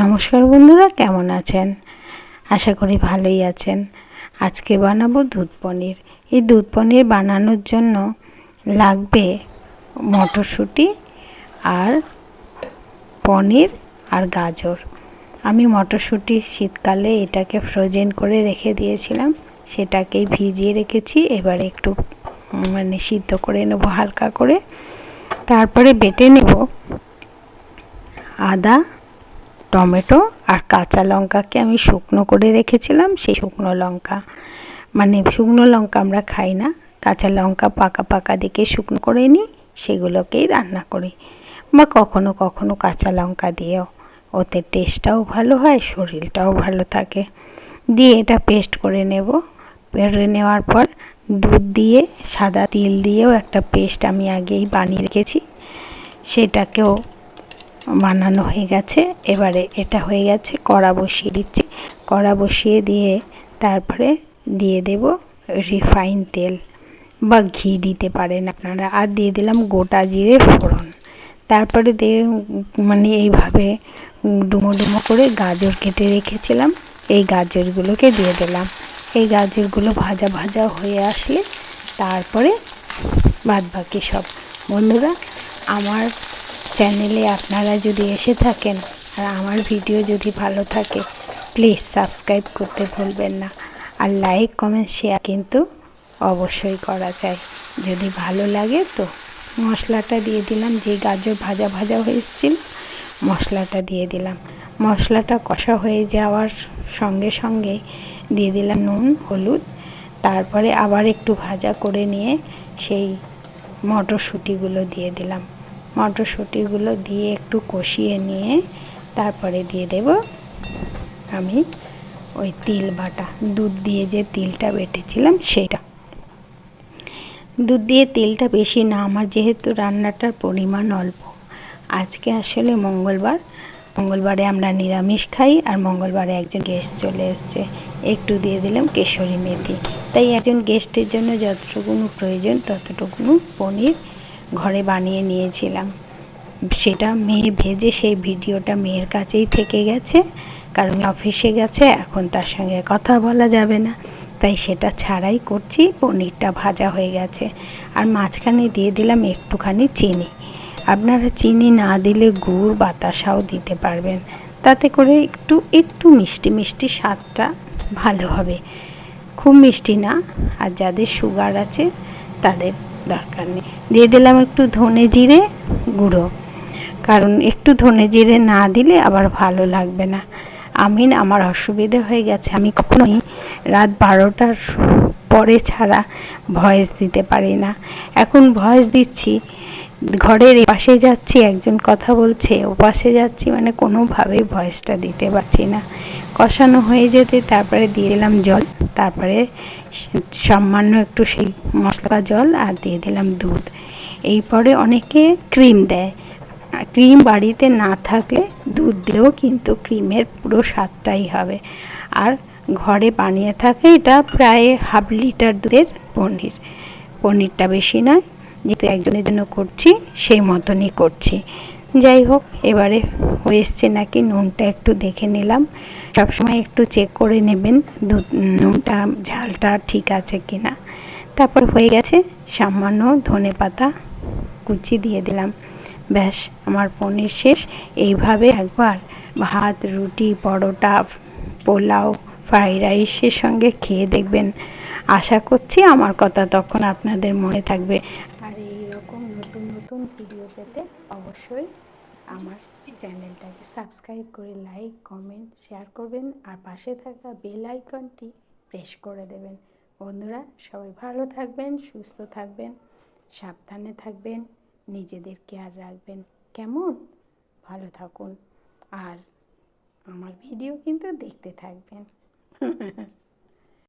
নমস্কার বন্ধুরা, কেমন আছেন? আশা করি ভালোই আছেন। আজকে বানাবো দুধ পনির। এই দুধ পনির বানানোর জন্য লাগবে মটরশুঁটি আর পনির আর গাজর। আমি মটরশুঁটি শীতকালে এটাকে ফ্রোজেন করে রেখে দিয়েছিলাম, সেটাকেই ভিজিয়ে রেখেছি। এবার একটু মানে সিদ্ধ করে নেব হালকা করে। তারপরে বেটে নেব আদা টমেটো আর কাঁচা লঙ্কাকে আমি শুকনো করে রেখেছিলাম, সেই শুকনো লঙ্কা। মানে শুকনো লঙ্কা আমরা খাই না, কাঁচা লঙ্কা পাকা পাকা দিকে শুকনো করে নিই, সেগুলোকেই রান্না করি। বা কখনো কখনো কাঁচা লঙ্কা দিয়েও। ওতে টেস্টটাও ভালো হয়, শরীরটাও ভালো থাকে। দিয়ে এটা পেস্ট করে নেব। করে নেওয়ার পর দুধ দিয়ে, সাদা তিল দিয়েও একটা পেস্ট আমি আগেই বানিয়ে রেখেছি। সেটাকেও বানানো হয়ে গেছে। এবারে এটা হয়ে গেছে, কড়া বসিয়ে দিচ্ছি। কড়া বসিয়ে দিয়ে তারপরে দিয়ে দেব রিফাইন তেল বা ঘি দিতে পারেন আপনারা। আর দিয়ে দিলাম গোটা জিরে ফোড়ন। তারপরে দিয়ে মানে এইভাবে ডুমো ডুমো করে গাজর কেটে রেখেছিলাম। এই গাজরগুলোকে দিয়ে দিলাম। এই গাজরগুলো ভাজা ভাজা হয়ে আসলে তারপরে বাদ বাকি সব। বন্ধুরা, আমার চ্যানেলে আপনারা যদি এসে থাকেন আর আমার ভিডিও যদি ভালো থাকে প্লিজ সাবস্ক্রাইব করতে ভুলবেন না। আর লাইক কমেন্ট শেয়ার কিন্তু অবশ্যই করা যায়। যদি ভালো লাগে তো মশলাটা দিয়ে দিলাম, যে গাজর ভাজা ভাজা হয়েছিল, মশলাটা দিয়ে দিলাম। মশলাটা কষা হয়ে যাওয়ার সঙ্গে সঙ্গে দিয়ে দিলাম নুন, হলুদ। তারপরে আবার একটু ভাজা করে নিয়ে সেই মটরশুঁটিগুলো দিয়ে দিলাম। মটরশুঁটিগুলো দিয়ে একটু কষিয়ে নিয়ে তারপরে দিয়ে দেব আমি ওই তিল বাটা। দুধ দিয়ে যে তিলটা বেটেছিলাম সেটা। দুধ দিয়ে তেলটা বেশি না, আমার যেহেতু রান্নাটার পরিমাণ অল্প। আজকে আসলে মঙ্গলবার। মঙ্গলবারে আমরা নিরামিষ খাই আর মঙ্গলবারে একজন গেস্ট চলে এসছে। একটু দিয়ে দিলাম কেশরী মেথি। তাই একজন গেস্টের জন্য যতটুকুনো প্রয়োজন ততটুকুনো পনির ঘরে বানিয়ে নিয়েছিলাম। সেটা মেয়ে ভেজে সেই ভিডিওটা মেয়ের কাছেই থেকে গেছে। কারণ অফিসে গেছে, এখন তার সঙ্গে কথা বলা যাবে না। তাই সেটা ছাড়াই করছি, পনিরটা ভাজা হয়ে গেছে। আর মাঝখানে দিয়ে দিলাম একটুখানি চিনি। আপনারা চিনি না দিলে গুড় বাতাসাও দিতে পারবেন। তাতে করে একটু একটু মিষ্টি মিষ্টি স্বাদটা ভালো হবে। খুব মিষ্টি না, আর যাদের সুগার আছে, তাদের দরকার নেই। দিয়ে দিলাম একটু ধনে জিরে গুঁড়ো। কারণ একটু ধনে জিরে না দিলে আবার ভালো লাগবে না। আমি আমার অসুবিধে হয়ে গেছে। আমি কখনোই রাত বারোটার পরে ছাড়া ভয়েস দিতে পারি না। এখন ভয়েস দিচ্ছি। ঘরের পাশে যাচ্ছি, একজন কথা বলছে, ও পাশে যাচ্ছি মানে কোনোভাবেই ভয়েসটা দিতে পারছি না। কষানো হয়ে যেতে, তারপরে দিয়ে দিলাম জল। তারপরে সামান্য একটু সেই মশলা জল আর দিয়ে দিলাম দুধ। এই পরে অনেকে ক্রিম দেয়। ক্রিম বাড়িতে না থাকলে দুধ দিলেও কিন্তু ক্রিমের পুরো স্বাদটাই হবে। আর ঘরে বানিয়ে থাকে এটা প্রায় হাফ লিটার দুধের পনির। পনিরটা বেশি নয়, যেহেতু একজনের জন্য করছি, সেই মতনই করছি। যাই হোক, এবারে হয়েছে নাকি, নুনটা একটু দেখে নিলাম। সবসময় একটু চেক করে নেবেন দুধ নুনটা, ঝালটা ঠিক আছে কি না তারপর হয়ে গেছে সামান্য ধনে পাতা কুচি দিয়ে দিলাম। ব্যাস, আমার পনির শেষ। এইভাবে একবার ভাত, রুটি, পরোটা, পোলাও, ফ্রাইড রাইসের সঙ্গে খেয়ে দেখবেন। আশা করছি আমার কথা তখন আপনাদের মনে থাকবে। আর এই রকম নতুন নতুন ভিডিও পেতে অবশ্যই আমার চ্যানেলটাকে সাবস্ক্রাইব করে লাইক, কমেন্ট, শেয়ার করবেন আর পাশে থাকা বেল আইকনটি প্রেস করে দেবেন। বন্ধুরা, সবাই ভালো থাকবেন, সুস্থ থাকবেন, সাবধানে থাকবেন, নিজেদের কেয়ার রাখবেন। কেমন? ভালো থাকুন। আর আমার ভিডিও কিন্তু দেখতে থাকবেন।